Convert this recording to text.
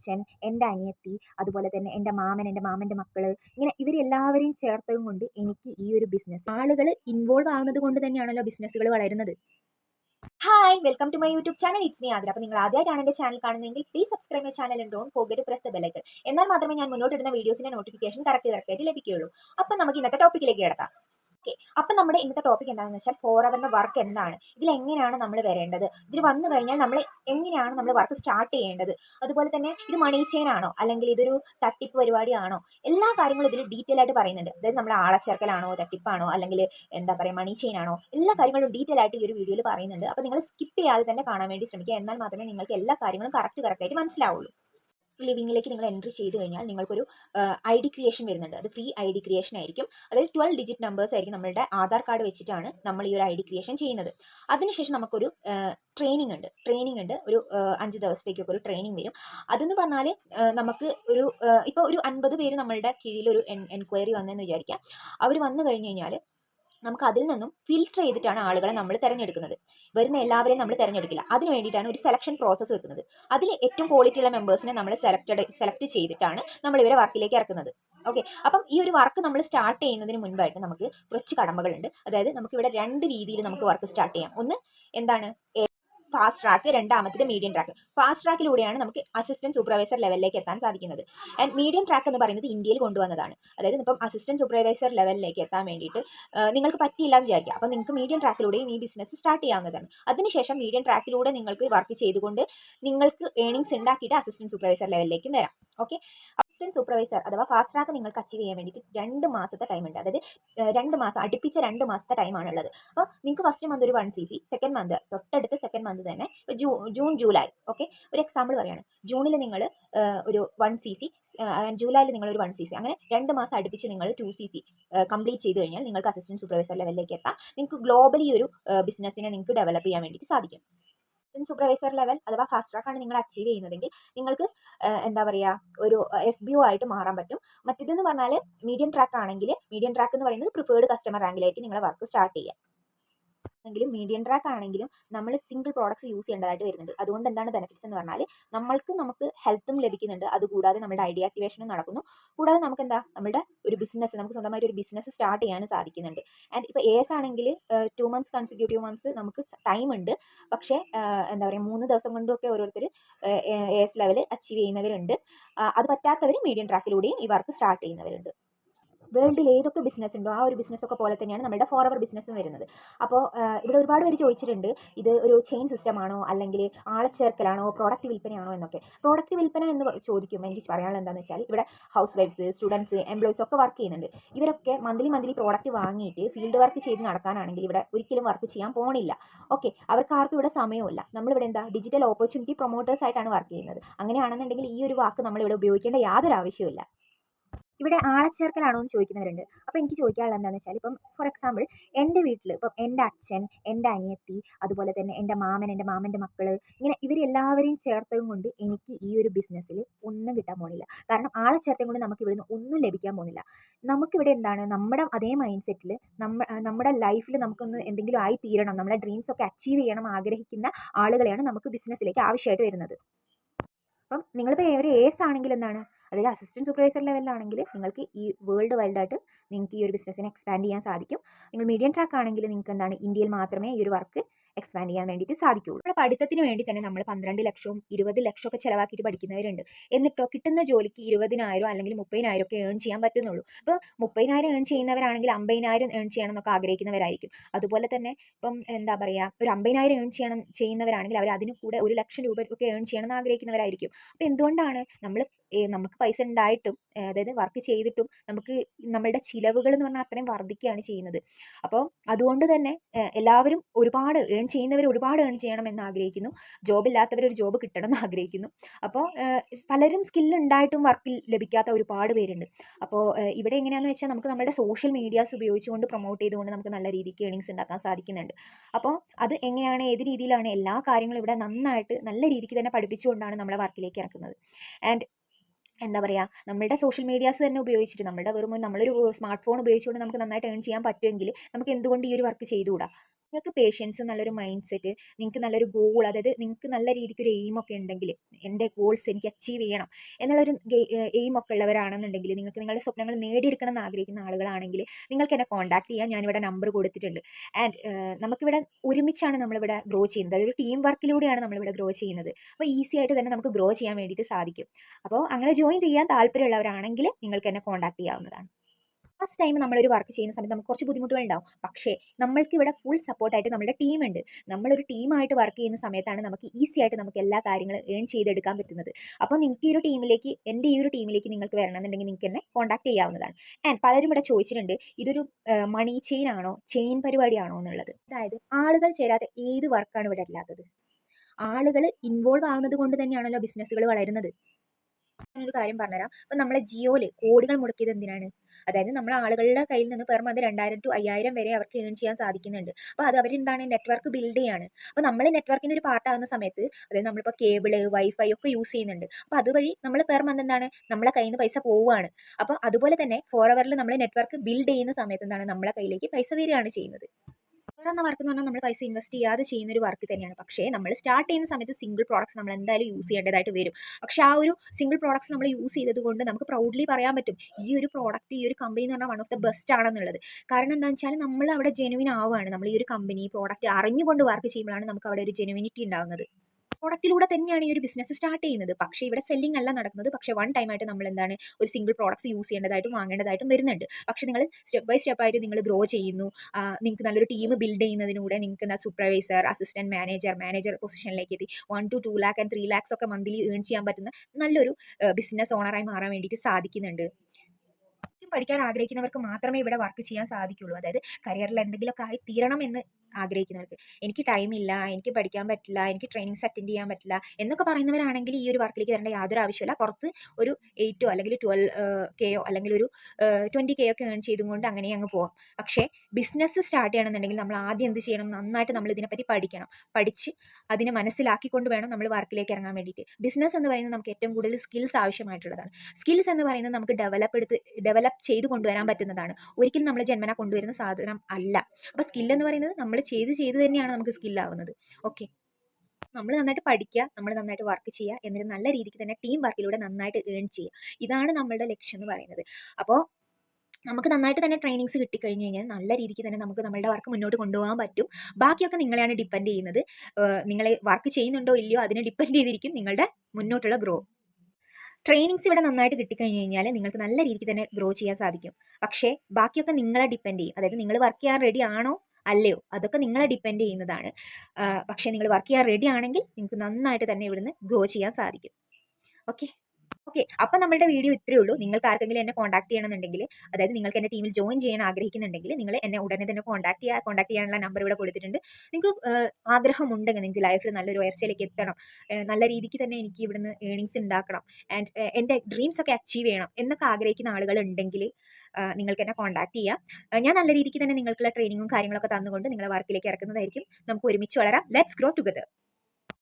അച്ഛൻ എന്റെ അനിയത്തി അതുപോലെ തന്നെ എന്റെ മാമൻ എന്റെ മാമന്റെ മക്കൾ ഇങ്ങനെ ഇവരെല്ലാവരെയും ചേർത്തതും കൊണ്ട് എനിക്ക് ഈ ഒരു ബിസിനസ് ആളുകൾ ഇൻവോൾവ് ആവുന്നത് കൊണ്ട് തന്നെയാണല്ലോ ബിസിനസ്സുകൾ വളരുന്നത്. Hi welcome to my YouTube channel it's me Adra അപ്പോൾ നിങ്ങൾ ആദ്യമായിട്ടാണ് എന്റെ ചാനൽ കാണുന്നതെങ്കിൽ please subscribe my channel and don't forget press the bell icon എന്നാൽ മാത്രമേ ഞാൻ മുന്നോട്ട് ഇടുന്ന വീഡിയോസിന്റെ നോട്ടിഫിക്കേഷൻ കറക്റ്റ് കറക്റ്റായിട്ട് ലഭിക്കുകയുള്ളൂ. അപ്പം നമുക്ക് ഇന്നത്തെ ടോപ്പിക്കിലേക്ക് കിടക്കാം. ഓക്കെ അപ്പം നമ്മുടെ ഇന്നത്തെ ടോപ്പിക് എന്താണെന്ന് വെച്ചാൽ ഫോർ അവറിന്റെ വർക്ക് എന്താണ്? ഇതിൽ എങ്ങനെയാണ് നമ്മൾ വരേണ്ടത്? ഇതിൽ വന്നു കഴിഞ്ഞാൽ നമ്മൾ എങ്ങനെയാണ് നമ്മൾ വർക്ക് സ്റ്റാർട്ട് ചെയ്യേണ്ടത്? അതുപോലെ തന്നെ ഇത് മണി ചെയിൻ ആണോ? അല്ലെങ്കിൽ ഇതൊരു തട്ടിപ്പ് പരിപാടിയാണോ എല്ലാ കാര്യങ്ങളും ഇതിൽ ഡീറ്റെയിൽ ആയിട്ട് പറയുന്നുണ്ട്. അതായത് നമ്മൾ ആളെ ചേർക്കലാണോ തട്ടിപ്പാണോ അല്ലെങ്കിൽ എന്താ പറയുക മണി ചെയിൻ ആണോ? എല്ലാ കാര്യങ്ങളും ഡീറ്റെയിൽ ആയിട്ട് ഈ ഒരു വീഡിയോയിൽ പറയുന്നുണ്ട്. അപ്പോൾ നിങ്ങൾ സ്കിപ്പ് ചെയ്യാതെ തന്നെ കാണാൻ വേണ്ടി ശ്രമിക്കുക. എന്നാൽ മാത്രമേ നിങ്ങൾക്ക് എല്ലാ കാര്യങ്ങളും കറക്റ്റ് കറക്റ്റായിട്ട് മനസ്സിലാവുള്ളൂ. ലിവിങ്ങിലേക്ക് നിങ്ങൾ എൻട്രി ചെയ്ത് കഴിഞ്ഞാൽ നിങ്ങൾക്കൊരു ഐ ഡി ക്രിയേഷൻ വരുന്നുണ്ട്. അത് ഫ്രീ ഐ ഡി ക്രിയേഷൻ ആയിരിക്കും. അതായത് ട്വൽവ് ഡിജിറ്റ് നമ്പേഴ്സ് ആയിരിക്കും നമ്മളുടെ ആധാർ കാർഡ് വെച്ചിട്ടാണ് നമ്മൾ ഈ ഒരു ഐ ഡി ക്രിയേഷൻ ചെയ്യുന്നത്. അതിനുശേഷം നമുക്കൊരു ട്രെയിനിങ് ഉണ്ട്. ട്രെയിനിങ് ഉണ്ട്. ഒരു അഞ്ച് ദിവസത്തേക്കൊക്കെ ഒരു ട്രെയിനിങ് വരും. അതെന്ന് പറഞ്ഞാൽ നമുക്ക് ഒരു ഇപ്പോൾ ഒരു അൻപത് പേര് നമ്മളുടെ കീഴിലൊരു എൻക്വയറി വന്നതെന്ന് വിചാരിക്കാം. അവർ വന്നു കഴിഞ്ഞ് കഴിഞ്ഞാൽ നമുക്ക് അതിൽ നിന്നും ഫിൽട്ടർ ചെയ്തിട്ടാണ് ആളുകളെ നമ്മൾ തിരഞ്ഞെടുക്കുന്നത്. വരുന്ന എല്ലാവരെയും നമ്മൾ തിരഞ്ഞെടുക്കില്ല. അതിന് വേണ്ടിയിട്ടാണ് ഒരു സെലക്ഷൻ പ്രോസസ്സ് വെക്കുന്നത്. അതിൽ ഏറ്റവും ക്വാളിറ്റി ഉള്ള മെമ്പേഴ്സിനെ നമ്മൾ സെലക്റ്റഡ് സെലക്ട് ചെയ്തിട്ടാണ് നമ്മൾ ഇവരെ വർക്കിലേക്ക് ഇറക്കുന്നത്. ഓക്കെ അപ്പം ഈ ഒരു വർക്ക് നമ്മൾ സ്റ്റാർട്ട് ചെയ്യുന്നതിന് മുൻപായിട്ട് നമുക്ക് കുറച്ച് കടമകളുണ്ട് അതായത് നമുക്ക് ഇവിടെ രണ്ട് രീതിയിൽ നമുക്ക് വർക്ക് സ്റ്റാർട്ട് ചെയ്യാം. ഒന്ന് എന്താണ്? ഫാസ്റ്റ് ട്രാക്ക് രണ്ടാമത്തേത് മീഡിയം ട്രാക്ക് ഫാസ്റ്റ് ട്രാക്കിലൂടെയാണ് നമുക്ക് അസിസ്റ്റന്റ് സൂപ്പർവൈസർ ലെവലിലേക്ക് എത്താൻ സാധിക്കുന്നത്. ആൻഡ് മീഡിയം ട്രാക്ക് എന്ന് പറയുന്നത് ഇന്ത്യയിൽ കൊണ്ടുവന്നതാണ്. അതായത് ഇപ്പം അസിസ്റ്റന്റ് സൂപ്പർവൈസർ ലെവലിലേക്ക് എത്താൻ വേണ്ടിയിട്ട് നിങ്ങൾക്ക് പറ്റിയില്ല എന്ന് വിചാരിക്കുക. അപ്പോൾ നിങ്ങൾക്ക് മീഡിയം ട്രാക്കിലൂടെയും ഈ ബിസിനസ് സ്റ്റാർട്ട് ചെയ്യാവുന്നതാണ്. അതിനുശേഷം മീഡിയം ട്രാക്കിലൂടെ നിങ്ങൾക്ക് വർക്ക് ചെയ്തുകൊണ്ട് നിങ്ങൾക്ക് ഏണിങ്സ് ഉണ്ടാക്കിയിട്ട് അസിസ്റ്റന്റ് സൂപ്പർവൈസർ ലെവലിലേക്കും വരാം. ഓക്കെ അസിസ്റ്റന്റ് സൂപ്പർവൈസർ അഥവാ ഫാസ്റ്റ് ട്രാക്ക് നിങ്ങൾക്ക് അച്ചീവ് ചെയ്യാൻ വേണ്ടിയിട്ട് രണ്ട് മാസത്തെ ടൈം ഉണ്ട്. അതായത് രണ്ട് മാസം അടുപ്പിച്ച രണ്ട് മാസത്തെ ടൈമാണുള്ളത് അപ്പോൾ നിങ്ങൾക്ക് ഫസ്റ്റ് മന്ത് ഒരു one C C second month തൊട്ടടുത്ത് സെക്കൻഡ് മന്ത് തന്നെ ജൂൺ ജൂലൈ ഓക്കെ ഒരു എക്സാമ്പിൾ പറയുകയാണ് ജൂണിൽ നിങ്ങൾ ഒരു വൺ സി സി ജൂലൈയിൽ നിങ്ങൾ ഒരു വൺ സി സി അങ്ങനെ രണ്ട് മാസം അടുപ്പിച്ച് നിങ്ങൾ ടു സി സി കംപ്ലീറ്റ് ചെയ്ത് കഴിഞ്ഞാൽ നിങ്ങൾക്ക് അസിസ്റ്റന്റ് സൂപ്പർവൈസർ ലെവലിലേക്ക് എത്താം. നിങ്ങൾക്ക് ഗ്ലോബലി ഒരു ബിസിനസ്സിനെ നിങ്ങൾക്ക് ഡെവലപ്പ് ചെയ്യാൻ വേണ്ടിയിട്ട് സാധിക്കും. സൂപ്പർവൈസർ ലെവൽ അഥവാ ഫാസ്റ്റ് ട്രാക്ക് ആണ് നിങ്ങൾ അച്ചീവ് ചെയ്യുന്നതെങ്കിൽ നിങ്ങൾക്ക് എന്താ പറയുക ഒരു എഫ് ബി ഒ ആയിട്ട് മാറാൻ പറ്റും. മറ്റേതെന്ന് പറഞ്ഞാൽ മീഡിയം ട്രാക്ക് ആണെങ്കിൽ മീഡിയം ട്രാക്ക് എന്ന് പറയുന്നത് പ്രിഫേർഡ് കസ്റ്റമർ റാങ്കിലേക്ക് നിങ്ങളെ വർക്ക് സ്റ്റാർട്ട് ചെയ്യുക ആണെങ്കിലും മീഡിയം ട്രാക്ക് ആണെങ്കിലും നമ്മൾ സിംഗിൾ പ്രോഡക്ട്സ് യൂസ് ചെയ്യേണ്ടതായിട്ട് വരുന്നത് അതുകൊണ്ട് എന്താണ് ബെനിഫിറ്റ്സ് എന്ന് പറഞ്ഞാൽ നമ്മൾക്ക് നമുക്ക് ഹെൽത്തും ലഭിക്കുന്നുണ്ട്. അതുകൂടാതെ നമ്മുടെ ഐഡിയ ആക്ടിവേഷനും നടക്കുന്നു. കൂടാതെ നമുക്ക് എന്താ നമ്മുടെ ഒരു ബിസിനസ് നമുക്ക് സ്വന്തമായിട്ട് ഒരു ബിസിനസ് സ്റ്റാർട്ട് ചെയ്യാനും സാധിക്കുന്നുണ്ട്. ആൻഡ് ഇപ്പോൾ എ എസ് ആണെങ്കിൽ ടു മന്ത്സ് കൺസിക്യൂട്ടീവ് മന്ത്സ് നമുക്ക് ടൈം ഉണ്ട്. പക്ഷേ എന്താ പറയുക മൂന്ന് ദിവസം കൊണ്ടൊക്കെ ഓരോരുത്തർ എ എസ് ലെവൽ അച്ചീവ് ചെയ്യുന്നവരുണ്ട്. അത് പറ്റാത്തവർ മീഡിയം ട്രാക്കിലൂടെയും ഈ വർക്ക് സ്റ്റാർട്ട് ചെയ്യുന്നവരുണ്ട്. വേൾഡിൽ ഏതൊക്കെ ബിസിനസ് ഉണ്ടോ ആ ഒരു ബിസിനസ് ഒക്കെ പോലെ തന്നെയാണ് നമ്മുടെ ഫോർ അവർ ബിസിനസ്സും വരുന്നത്. അപ്പോൾ ഇവിടെ ഒരുപാട് പേര് ചോദിച്ചിട്ടുണ്ട് ഇത് ഒരു ചെയിൻ സിസ്റ്റം ആണോ അല്ലെങ്കിൽ ആളെ ചേർക്കലാണോ പ്രോഡക്റ്റ് വിൽപ്പനയാണോ എന്നൊക്കെ. പ്രോഡക്റ്റ് വിൽപ്പന എന്ന് ചോദിക്കുമ്പോൾ എനിക്ക് പറയാനുള്ളത് എന്താണെന്ന് വെച്ചാൽ ഇവിടെ ഹൗസ് വൈഫ്സ് സ്റ്റുഡൻസ് എംപ്ലോയീസ് ഒക്കെ വർക്ക് ചെയ്യുന്നുണ്ട്. ഇവരൊക്കെ മന്ത്ലി മന്ത്ലി പ്രോഡക്റ്റ് വാങ്ങിയിട്ട് ഫീൽഡ് വർക്ക് ചെയ്ത് നടക്കാനാണെങ്കിൽ ഇവിടെ ഒരിക്കലും വർക്ക് ചെയ്യാൻ പോണില്ല. ഓക്കെ അവർക്ക് ആർക്കും ഇവിടെ സമയമില്ല നമ്മളിവിടെ എന്താ ഡിജിറ്റൽ ഓപ്പർച്യൂണിറ്റി പ്രൊമോട്ടേഴ്സ് ആയിട്ടാണ് വർക്ക് ചെയ്യുന്നത്. അങ്ങനെയാണെന്നുണ്ടെങ്കിൽ ഈ ഒരു വാക്ക് നമ്മളിവിടെ ഉപയോഗിക്കേണ്ട യാതൊരു ആവശ്യമില്ല ഇവിടെ ആളെ ചേർക്കലാണോ എന്ന് ചോദിക്കുന്നവരുണ്ട്. അപ്പോൾ എനിക്ക് ചോദിക്കാനുള്ളത് എന്താണെന്ന് വെച്ചാൽ ഇപ്പം ഫോർ എക്സാമ്പിൾ എന്റെ വീട്ടിൽ ഇപ്പം എന്റെ അച്ഛൻ എന്റെ അനിയത്തി അതുപോലെ തന്നെ എന്റെ മാമൻ എന്റെ മാമന്റെ മക്കൾ ഇങ്ങനെ ഇവരെല്ലാവരെയും ചേർത്തതും കൊണ്ട് എനിക്ക് ഈ ഒരു ബിസിനസ്സിൽ ഒന്നും കിട്ടാൻ പോകുന്നില്ല. കാരണം ആളെ ചേർത്തതും കൊണ്ട് നമുക്ക് ഇവിടുന്ന് ഒന്നും ലഭിക്കാൻ പോകുന്നില്ല. നമുക്കിവിടെ എന്താണ് നമ്മുടെ അതേ മൈൻഡ് സെറ്റിൽ നമ്മ നമ്മുടെ ലൈഫിൽ നമുക്കൊന്ന് എന്തെങ്കിലും ആയി തീരണം നമ്മളെ ഡ്രീംസ് ഒക്കെ അച്ചീവ് ചെയ്യണം ആഗ്രഹിക്കുന്ന ആളുകളെയാണ് നമുക്ക് ബിസിനസ്സിലേക്ക് ആവശ്യമായിട്ട് വരുന്നത്. അപ്പം നിങ്ങളിപ്പോൾ ഒരു ഏസ് ആണെങ്കിൽ എന്താണ്? അതായത് അസിസ്റ്റന്റ് സൂപ്പർവൈസർ ലെവലിലാണെങ്കിൽ നിങ്ങൾക്ക് ഈ വേൾഡ് വൈഡ് ആയിട്ട് നിങ്ങൾക്ക് ഈ ഒരു ബിസിനസ്സിനെ എക്സ്പാൻഡ് ചെയ്യാൻ സാധിക്കും. നിങ്ങൾ മീഡിയം ട്രാക്ക് ആണെങ്കിൽ നിങ്ങൾക്ക് എന്താണ് ഇന്ത്യയിൽ മാത്രമേ ഈ ഒരു വർക്ക് എക്സ്പാൻഡ് ചെയ്യാൻ വേണ്ടിയിട്ട് സാധിക്കുകയുള്ളൂ. നമ്മുടെ പഠിത്തത്തിന് വേണ്ടി തന്നെ നമ്മൾ പന്ത്രണ്ട് ലക്ഷവും ഇരുപത് ലക്ഷമൊക്കെ ചിലവാക്കിയിട്ട് പഠിക്കുന്നവരുണ്ട്. എന്നിട്ടോ കിട്ടുന്ന ജോലിക്ക് ഇരുപതിനായിരം അല്ലെങ്കിൽ മുപ്പതിനായിരം ഒക്കെ ഏൺ ചെയ്യാൻ പറ്റുന്നുള്ളൂ. അപ്പോൾ മുപ്പതിനായിരം ഏൺ ചെയ്യുന്നവരാണെങ്കിൽ അമ്പതിനായിരം ഏൺ ചെയ്യണം എന്നൊക്കെ ആഗ്രഹിക്കുന്നവരായിരിക്കും. അതുപോലെ തന്നെ ഇപ്പം എന്താ പറയുക ഒരു അമ്പതിനായിരം ഏൺ ചെയ്യണം ചെയ്യുന്നവരാണെങ്കിൽ അവർ അതിന് കൂടെ ഒരു ലക്ഷം രൂപ ഒക്കെ ഏൺ ചെയ്യണം എന്ന് ആഗ്രഹിക്കുന്നവരായിരിക്കും. അപ്പോൾ എന്തുകൊണ്ടാണ് നമ്മൾ നമുക്ക് പൈസ ഉണ്ടായിട്ടും അതായത് വർക്ക് ചെയ്തിട്ടും നമുക്ക് നമ്മളുടെ ചിലവുകൾ എന്ന് പറഞ്ഞാൽ അത്രയും വർദ്ധിക്കുകയാണ് ചെയ്യുന്നത്. അപ്പോൾ അതുകൊണ്ട് തന്നെ എല്ലാവരും ഒരുപാട് ഏൺ ചെയ്യുന്നവർ ഒരുപാട് ഏൺ ചെയ്യണം എന്ന് ആഗ്രഹിക്കുന്നു. ജോബ് ഇല്ലാത്തവർ ഒരു ജോബ് കിട്ടണം എന്ന് ആഗ്രഹിക്കുന്നു അപ്പോൾ പലരും സ്കില്ല് ഉണ്ടായിട്ടും വർക്ക് ലഭിക്കാത്ത ഒരുപാട് പേരുണ്ട്. അപ്പോൾ ഇവിടെ എങ്ങനെയാണെന്ന് വെച്ചാൽ നമുക്ക് നമ്മുടെ സോഷ്യൽ മീഡിയാസ് ഉപയോഗിച്ചുകൊണ്ട് പ്രൊമോട്ട് ചെയ്തുകൊണ്ട് നമുക്ക് നല്ല രീതിക്ക് ഏണിങ്സ് ഉണ്ടാക്കാൻ സാധിക്കുന്നുണ്ട്. അപ്പോൾ അത് എങ്ങനെയാണ് ഏത് രീതിയിലാണ് എല്ലാ കാര്യങ്ങളും ഇവിടെ നന്നായിട്ട് നല്ല രീതിക്ക് തന്നെ പഠിപ്പിച്ചുകൊണ്ടാണ് നമ്മളെ വർക്കിലേക്ക് ഇറക്കുന്നത്. ആൻഡ് എന്താ പറയുക നമ്മളുടെ സോഷ്യൽ മീഡിയാസ് തന്നെ ഉപയോഗിച്ചിട്ട് നമ്മളുടെ വെറും നമ്മളൊരു സ്മാർട്ട് ഫോൺ ഉപയോഗിച്ചുകൊണ്ട് നമുക്ക് നന്നായിട്ട് ഏൺ ചെയ്യാൻ പറ്റുമെങ്കിൽ നമുക്ക് എന്തുകൊണ്ട് ഈ ഒരു വർക്ക് ചെയ്തുകൂടാ? നിങ്ങൾക്ക് പേഷ്യൻസ് നല്ലൊരു മൈൻഡ് സെറ്റ് നിങ്ങൾക്ക് നല്ലൊരു ഗോൾ അതായത് നിങ്ങൾക്ക് നല്ല രീതിക്ക് ഒരു എയിം ഒക്കെ ഉണ്ടെങ്കിൽ എന്റെ ഗോൾസ് എനിക്ക് അച്ചീവ് ചെയ്യണം എന്നുള്ളൊരു എയിം ഒക്കെ ഉള്ളവരാണെന്നുണ്ടെങ്കിൽ നിങ്ങൾക്ക് നിങ്ങളുടെ സ്വപ്നങ്ങൾ നേടിയെടുക്കണം എന്ന് ആഗ്രഹിക്കുന്ന ആളുകളാണെങ്കിൽ നിങ്ങൾക്ക് എന്നെ കോൺടാക്ട് ചെയ്യാം ഞാനിവിടെ നമ്പർ കൊടുത്തിട്ടുണ്ട്. ആൻഡ് നമുക്കിവിടെ ഒരുമിച്ചാണ് നമ്മളിവിടെ ഗ്രോ ചെയ്യുന്നത്. അതൊരു ടീം വർക്കിലൂടെയാണ് നമ്മളിവിടെ ഗ്രോ ചെയ്യുന്നത്. അപ്പോൾ ഈസി ആയിട്ട് തന്നെ നമുക്ക് ഗ്രോ ചെയ്യാൻ വേണ്ടിയിട്ട് സാധിക്കും. അപ്പോൾ അങ്ങനെ ജോയിൻ ചെയ്യാൻ താല്പര്യമുള്ളവരാണെങ്കിൽ നിങ്ങൾക്ക് എന്നെ കോൺടാക്ട് ചെയ്യാവുന്നതാണ്. ഫസ്റ്റ് ടൈം നമ്മളൊരു വർക്ക് ചെയ്യുന്ന സമയത്ത് നമുക്ക് കുറച്ച് ബുദ്ധിമുട്ടുകൾ ഉണ്ടാവും പക്ഷേ നമ്മൾക്ക് ഇവിടെ ഫുൾ സപ്പോർട്ടായിട്ട് നമ്മുടെ ടീമുണ്ട് നമ്മളൊരു ടീമായിട്ട് വർക്ക് ചെയ്യുന്ന സമയത്താണ് നമുക്ക് ഈസി ആയിട്ട് നമുക്ക് എല്ലാ കാര്യങ്ങളും ഏൺ ചെയ്തെടുക്കാൻ പറ്റുന്നത്. അപ്പോൾ നിങ്ങൾക്ക് ഈ ഒരു ടീമിലേക്ക് എന്റെ ഈ ഒരു ടീമിലേക്ക് നിങ്ങൾക്ക് വരണമെന്നുണ്ടെങ്കിൽ നിങ്ങൾക്ക് എന്നെ കോൺടാക്ട് ചെയ്യാവുന്നതാണ്. ആൻഡ് പലരും ഇവിടെ ചോദിച്ചിട്ടുണ്ട് ഇതൊരു മണി ചെയിൻ ആണോ? ചെയിൻ പരിപാടിയാണോ? എന്നുള്ളത്. അതായത് ആളുകൾ ചേരാത്ത ഏത് വർക്കാണ് ഇവിടെ ഇല്ലാത്തത് ആളുകൾ ഇൻവോൾവ് ആവുന്നത് കൊണ്ട് തന്നെയാണല്ലോ ബിസിനസ്സുകൾ വളരുന്നത്. ഞാനൊരു കാര്യം പറഞ്ഞുതരാം. അപ്പം നമ്മളെ ജിയോയിൽ കോടികൾ മുടക്കിയത് എന്തിനാണ്? അതായത് നമ്മളെ ആളുകളുടെ കയ്യിൽ നിന്ന് പെർ മന്ത് രണ്ടായിരം ടു അയ്യായിരം വരെ അവർക്ക് ഏൺ ചെയ്യാൻ സാധിക്കുന്നുണ്ട്. അപ്പോൾ അത് അവരെന്താണ് നെറ്റ്വർക്ക് ബിൽഡ് ചെയ്യാണ്. അപ്പോൾ നമ്മൾ നെറ്റ്വർക്കിന്റെ ഒരു പാർട്ടാകുന്ന സമയത്ത് അതായത് നമ്മളിപ്പോൾ കേബിൾ വൈഫൈ ഒക്കെ യൂസ് ചെയ്യുന്നുണ്ട്. അപ്പോൾ അതുവഴി നമ്മൾ പെർ മന്ത് എന്താണ്? നമ്മളെ കയ്യിൽ നിന്ന് പൈസ പോവുകയാണ്. അപ്പോൾ അതുപോലെ തന്നെ ഫോർ അവറിൽ നമ്മൾ നെറ്റ്വർക്ക് ബിൽഡ് ചെയ്യുന്ന സമയത്ത് എന്താണ്? നമ്മളെ കയ്യിലേക്ക് പൈസ വരികയാണ് ചെയ്യുന്നത്. എന്ന വർക്ക് എന്ന് പറഞ്ഞാൽ നമ്മൾ പൈസ ഇൻവെസ്റ്റ് ചെയ്യാതെ ചെയ്യുന്ന ഒരു വർക്ക് തന്നെയാണ്. പക്ഷേ നമ്മൾ സ്റ്റാർട്ട് ചെയ്യുന്ന സമയത്ത് സിംഗിൾ പ്രോഡക്ട്സ് നമ്മൾ എന്തായാലും യൂസ് ചെയ്യേണ്ടതായിട്ട് വരും. പക്ഷേ ആ ഒരു സിംഗിൾ പ്രോഡക്ട്സ് നമ്മൾ യൂസ് ചെയ്തത് കൊണ്ട് നമുക്ക് പ്രൗഡ്ലി പറയാൻ പറ്റും ഈ ഒരു പ്രോഡക്റ്റ് ഈ ഒരു കമ്പനി എന്ന് പറഞ്ഞാൽ വൺ ഓഫ് ദ ബെസ്റ്റ് ആണെന്നുള്ളത്. കാരണം എന്താണെന്ന് വെച്ചാൽ നമ്മൾ അവിടെ ജെനുവിൻ ആവുകയാണ്. നമ്മൾ ഈ ഒരു കമ്പനി പ്രോഡക്റ്റ് അറിഞ്ഞുകൊണ്ട് വർക്ക് ചെയ്യുമ്പോഴാണ് നമുക്ക് അവിടെ ഒരു ജെനുവിനിറ്റി ഉണ്ടാകുന്നത് പ്രോഡക്റ്റിലൂടെ തന്നെയാണ് ഈ ഒരു ബിസിനസ് സ്റ്റാർട്ട് ചെയ്യുന്നത്. പക്ഷേ ഇവിടെ സെല്ലിംഗ് അല്ല നടക്കുന്നത്. പക്ഷേ വൺ ടൈം ആയിട്ട് നമ്മൾ എന്താണ് ഒരു സിംഗിൾ പ്രോഡക്ട്സ് യൂസ് ചെയ്യേണ്ടതായിട്ടും വാങ്ങേണ്ടതായിട്ടും വരുന്നുണ്ട്. പക്ഷേ നിങ്ങൾ സ്റ്റെപ്പ് ബൈ സ്റ്റെപ്പ് ആയിട്ട് നിങ്ങൾ ഗ്രോ ചെയ്യുന്നു. നിങ്ങൾക്ക് നല്ലൊരു ടീം ബിൽഡ് ചെയ്യുന്നതിലൂടെ നിങ്ങൾക്ക് എന്താ സൂപ്പർവൈസർ അസിസ്റ്റന്റ് മാനേജർ മാനേജർ പൊസിഷനിലേക്ക് എത്തി. One two two lakh and three lakhs ഒക്കെ മന്ത്ലി ഏൺ ചെയ്യാൻ പറ്റുന്ന നല്ലൊരു ബിസിനസ് ഓണറായി മാറാൻ വേണ്ടിയിട്ട് സാധിക്കുന്നുണ്ട്. പഠിക്കാൻ ആഗ്രഹിക്കുന്നവർക്ക് മാത്രമേ ഇവിടെ വർക്ക് ചെയ്യാൻ സാധിക്കുള്ളൂ. അതായത് കരിയറിൽ എന്തെങ്കിലുമൊക്കെ ആയി തീരണം എന്ന് ആഗ്രഹിക്കുന്നവർക്ക്. എനിക്ക് ടൈം ഇല്ല എനിക്ക് പഠിക്കാൻ പറ്റില്ല എനിക്ക് ട്രെയിനിങ്സ് അറ്റൻഡ് ചെയ്യാൻ പറ്റില്ല എന്നൊക്കെ പറയുന്നവരാണെങ്കിൽ ഈ ഒരു വർക്കിലേക്ക് വരേണ്ട യാതൊരു ആവശ്യമില്ല പുറത്ത് ഒരു എയ്റ്റോ അല്ലെങ്കിൽ ട്വൽവ് കെയോ അല്ലെങ്കിൽ ഒരു ട്വന്റി കെ ഒക്കെ ഏൺ ചെയ്തും കൊണ്ട് അങ്ങനെ അങ്ങ് പോവാം. പക്ഷേ ബിസിനസ് സ്റ്റാർട്ട് ചെയ്യണമെന്നുണ്ടെങ്കിൽ നമ്മൾ ആദ്യം എന്ത് ചെയ്യണം? നന്നായിട്ട് നമ്മൾ ഇതിനെപ്പറ്റി പഠിക്കണം. പഠിച്ച് അതിനെ മനസ്സിലാക്കിക്കൊണ്ട് വേണം നമ്മൾ വർക്കിലേക്ക് ഇറങ്ങാൻ വേണ്ടിയിട്ട്. ബിസിനസ് എന്ന് പറയുന്നത് നമുക്ക് ഏറ്റവും കൂടുതൽ സ്കിൽസ് ആവശ്യമായിട്ടുള്ളതാണ്. സ്കിൽസ് എന്ന് പറയുന്നത് നമുക്ക് ഡെവലപ്പ് എടുത്ത് ഡെവലപ്പ് ചെയ്ത് കൊണ്ടുവരാൻ പറ്റുന്നതാണ്. ഒരിക്കലും നമ്മൾ ജന്മന കൊണ്ടുവരുന്ന സാധനം അല്ല. അപ്പോൾ സ്കിൽ എന്ന് പറയുന്നത് ചെയ്ത് ചെയ്ത് തന്നെയാണ് നമുക്ക് സ്കില്ലാവുന്നത് ഓക്കെ നമ്മൾ നന്നായിട്ട് പഠിക്കുക നമ്മൾ നന്നായിട്ട് വർക്ക് ചെയ്യുക എന്നിട്ട് നല്ല രീതിക്ക് തന്നെ ടീം വർക്കിലൂടെ നന്നായിട്ട് ഏൺ ചെയ്യുക ഇതാണ് നമ്മളുടെ ലക്ഷ്യം എന്ന് പറയുന്നത്. അപ്പോൾ നമുക്ക് നന്നായിട്ട് തന്നെ ട്രെയിനിങ്സ് കിട്ടിക്കഴിഞ്ഞ് കഴിഞ്ഞാൽ നല്ല രീതിക്ക് തന്നെ നമുക്ക് നമ്മളുടെ വർക്ക് മുന്നോട്ട് കൊണ്ടുപോകാൻ പറ്റും. ബാക്കിയൊക്കെ നിങ്ങളെയാണ് ഡിപ്പെൻഡ് ചെയ്യുന്നത്. നിങ്ങൾ വർക്ക് ചെയ്യുന്നുണ്ടോ ഇല്ലയോ അതിനെ ഡിപ്പെൻഡ് ചെയ്തിരിക്കും നിങ്ങളുടെ മുന്നോട്ടുള്ള ഗ്രോ ട്രെയിനിങ്സ് ഇവിടെ നന്നായിട്ട് കിട്ടിക്കഴിഞ്ഞ് കഴിഞ്ഞാൽ നിങ്ങൾക്ക് നല്ല രീതിക്ക് തന്നെ ഗ്രോ ചെയ്യാൻ സാധിക്കും. പക്ഷേ ബാക്കിയൊക്കെ നിങ്ങളെ ഡിപ്പെൻഡ് ചെയ്യും. അതായത് നിങ്ങൾ വർക്ക് ചെയ്യാൻ റെഡി ആണോ അല്ലയോ? അതൊക്കെ നിങ്ങളെ ഡിപ്പെൻഡ് ചെയ്യുന്നതാണ്. പക്ഷേ നിങ്ങൾ വർക്ക് ചെയ്യാൻ റെഡി ആണെങ്കിൽ നിങ്ങൾക്ക് നന്നായിട്ട് തന്നെ ഇവിടുന്ന് ഗ്രോ ചെയ്യാൻ സാധിക്കും. ഓക്കെ ഓക്കെ അപ്പം നമ്മളുടെ വീഡിയോ ഇത്രയേ ഉള്ളൂ. നിങ്ങൾക്ക് ആർക്കെങ്കിലും എന്നെ കോൺടാക്ട് ചെയ്യണമെന്നുണ്ടെങ്കിൽ അതായത് നിങ്ങൾക്ക് എന്റെ ടീമിൽ ജോയിൻ ചെയ്യാൻ ആഗ്രഹിക്കുന്നുണ്ടെങ്കിൽ നിങ്ങൾ എന്നെ ഉടനെ തന്നെ കോൺടാക്ട് ചെയ്യുക കോൺടാക്ട് ചെയ്യാനുള്ള നമ്പർ ഇവിടെ കൊടുത്തിട്ടുണ്ട്. നിങ്ങൾക്ക് ആഗ്രഹമുണ്ടെങ്കിൽ നിങ്ങൾക്ക് ലൈഫിൽ നല്ലൊരു ഉയർച്ചയിലേക്ക് എത്തണം. നല്ല രീതിക്ക് തന്നെ എനിക്ക് ഇവിടുന്ന് ഏണിങ്സ് ഉണ്ടാക്കണം. ആൻഡ് എന്റെ ഡ്രീംസ് ഒക്കെ അച്ചീവ് ചെയ്യണം എന്നൊക്കെ ആഗ്രഹിക്കുന്ന ആളുകൾ ഉണ്ടെങ്കിൽ നിങ്ങൾക്ക് എന്നെ കോൺടാക്ട് ചെയ്യാം. ഞാൻ നല്ല രീതിക്ക് തന്നെ നിങ്ങൾക്കുള്ള ട്രെയിനിങ്ങും കാര്യങ്ങളൊക്കെ തന്നുകൊണ്ട് നിങ്ങളെ വർക്കിലേക്ക് ഇറക്കുന്നതായിരിക്കും. നമുക്ക് ഒരുമിച്ച് വളരാം. Let's grow together